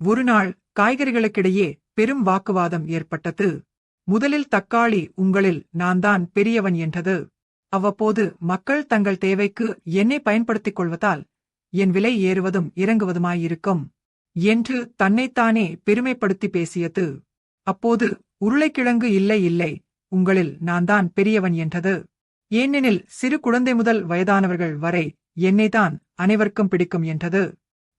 ஒருநாள் காய்கறிகளுக்கிடையே பெரும் வாக்குவாதம் ஏற்பட்டது. முதலில் தக்காளி உங்களில் நான் தான் பெரியவன் என்றது. அவ்வப்போது மக்கள் தங்கள் தேவைக்கு என்னை பயன்படுத்திக் கொள்வதால் என் விலை ஏறுவதும் இறங்குவதுமாயிருக்கும் என்று தன்னைத்தானே பெருமைப்படுத்தி பேசியது. அப்போது உருளைக்கிழங்கு இல்லை இல்லை உங்களில் நான் தான் பெரியவன் என்றது. ஏனெனில் சிறு குழந்தை முதல் வயதானவர்கள் வரை என்னைதான் அனைவருக்கும் பிடிக்கும் என்றது.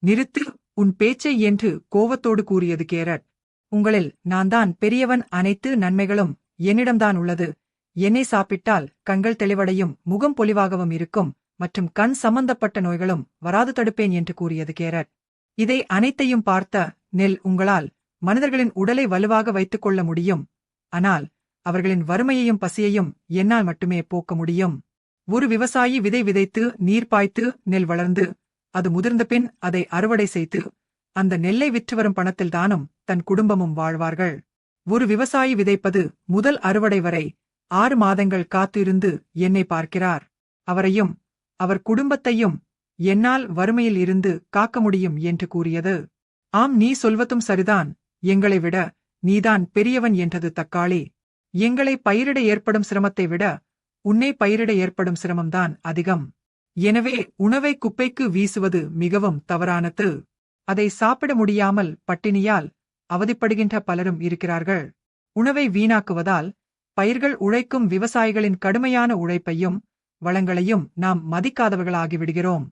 நிறுத்து உன் பேச்சை என்று கோவத்தோடு கூறியது கேரட். உங்களில் நான் தான் பெரியவன் அனைத்து நன்மைகளும் என்னிடம்தான் உள்ளது. என்னை சாப்பிட்டால் கண்கள் தெளிவடையும் முகம் பொலிவாகவும் இருக்கும் மற்றும் கண் சம்பந்தப்பட்ட நோய்களும் வராது தடுப்பேன் என்று கூறியது கேரட். இதை அனைத்தையும் பார்த்த நெல் உங்களால் மனிதர்களின் உடலை வலுவாக வைத்துக் கொள்ள முடியும். ஆனால் அவர்களின் வறுமையையும் பசியையும் என்னால் மட்டுமே போக்க முடியும். ஒரு விவசாயி விதை விதைத்து நீர் பாய்த்து நெல் வளர்ந்து அது முதிர்ந்த பின் அதை அறுவடை செய்து அந்த நெல்லை விற்று வரும் பணத்தில் தானும் தன் குடும்பமும் வாழ்வார்கள். ஒரு விவசாயி விதைப்பது முதல் அறுவடை வரை ஆறு மாதங்கள் காத்திருந்து என்னை பார்க்கிறார். அவரையும் அவர் குடும்பத்தையும் என்னால் வறுமையில் இருந்து காக்க முடியும் என்று கூறியது. ஆம் நீ சொல்வதும் சரிதான். எங்களை விட நீதான் பெரியவன் என்றது தக்காளி. எங்களை பயிரிட ஏற்படும் சிரமத்தை விட உன்னை பயிரிட ஏற்படும் சிரமம்தான் அதிகம். எனவே உணவை குப்பைக்கு வீசுவது மிகவும் தவறானது. அதை சாப்பிட முடியாமல் பட்டினியால் அவதிப்படுகின்ற பலரும் இருக்கிறார்கள். உணவை வீணாக்குவதால் பயிர்கள் உழைக்கும் விவசாயிகளின் கடுமையான உழைப்பையும் வளங்களையும் நாம் மதிக்காதவர்களாகிவிடுகிறோம்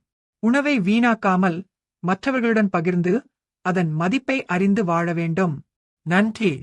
உணவை வீணாக்காமல் மற்றவர்களுடன் பகிர்ந்து அதன் மதிப்பை அறிந்து வாழ வேண்டும். நன்றி.